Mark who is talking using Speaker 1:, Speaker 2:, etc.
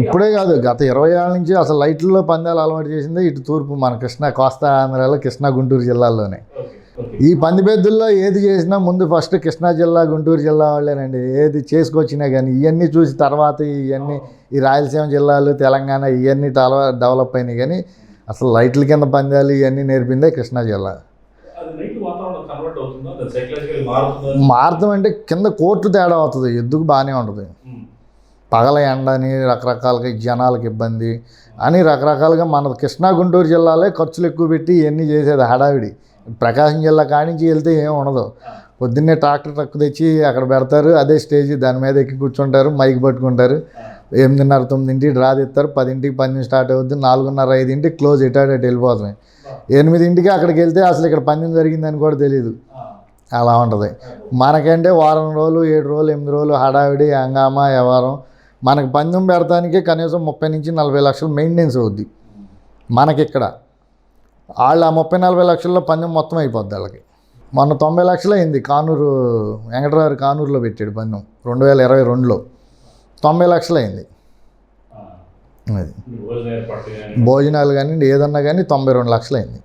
Speaker 1: ఇప్పుడే కాదు గత ఇరవై ఏళ్ళ నుంచి అసలు లైట్లలో పందాలు అలవాటు చేసిందే ఇటు తూర్పు మన కృష్ణా కోస్తా ఆంధ్రాలో కృష్ణా గుంటూరు జిల్లాల్లోనే. ఈ పందిపెద్దుల్లో ఏది చేసినా ముందు ఫస్ట్ కృష్ణా జిల్లా గుంటూరు జిల్లా వాళ్ళేనండి. ఏది చేసుకొచ్చినా కానీ ఇవన్నీ చూసి తర్వాత ఇవన్నీ ఈ రాయలసీమ జిల్లాలు తెలంగాణ ఇవన్నీ డెవలప్ డెవలప్ అయినాయి కానీ అసలు లైట్ల కింద పందాలు ఇవన్నీ నేర్పిందే కృష్ణా జిల్లా.
Speaker 2: అది నైట్ వాతావరణం కన్వర్ట్ అవుతుందా? దాని సైకలాజికల్ మారుతుందా?
Speaker 1: మారుతాం అంటే కింద కోర్టు తేడా అవుతుంది ఎద్దుకు బాగానే ఉంటుంది. పగల ఎండని రకరకాలుగా జనాలకు ఇబ్బంది అని రకరకాలుగా మన కృష్ణా గుంటూరు జిల్లాలే ఖర్చులు ఎక్కువ పెట్టి ఇవన్నీ చేసేది హడావిడి. ప్రకాశం జిల్లా కానించి వెళ్తే ఏం ఉండదు. పొద్దున్నే ట్రాక్టర్ ట్రక్ తెచ్చి అక్కడ పెడతారు. అదే స్టేజ్ దాని మీద ఎక్కి కూర్చుంటారు. మైక్ పట్టుకుంటారు. ఎనిమిదిన్నర తొమ్మిదింటికి డ్రా తెస్తారు. పదింటికి పందెం స్టార్ట్ అవుద్ది. నాలుగున్నర ఐదింటికి క్లోజ్ ఎటాడేట్ వెళ్ళిపోతుంది ఎనిమిదింటికి అక్కడికి వెళ్తే అసలు ఇక్కడ పందెం జరిగిందని కూడా తెలియదు అలా ఉంటుంది. మనకంటే వారం రోజులు ఏడు రోజులు ఎనిమిది రోజులు హడావిడి హంగామా వ్యవహారం మనకి పందెం పెడతానికే కనీసం ముప్పై నుంచి నలభై లక్షలు మెయింటెనెన్స్ అవుద్ది. మనకి ఇక్కడ వాళ్ళు ఆ ముప్పై నలభై లక్షల్లో పందెం మొత్తం అయిపోద్ది వాళ్ళకి మొన్న తొంభై లక్షలు అయింది కానూరు వెంకటరావు కానూరులో పెట్టాడు పందెం రెండు వేల ఇరవై రెండులో. తొంభై లక్షలు అయింది. అది. భోజనాలు కానీ ఏదన్నా కానీ తొంభై రెండు లక్షలు అయింది.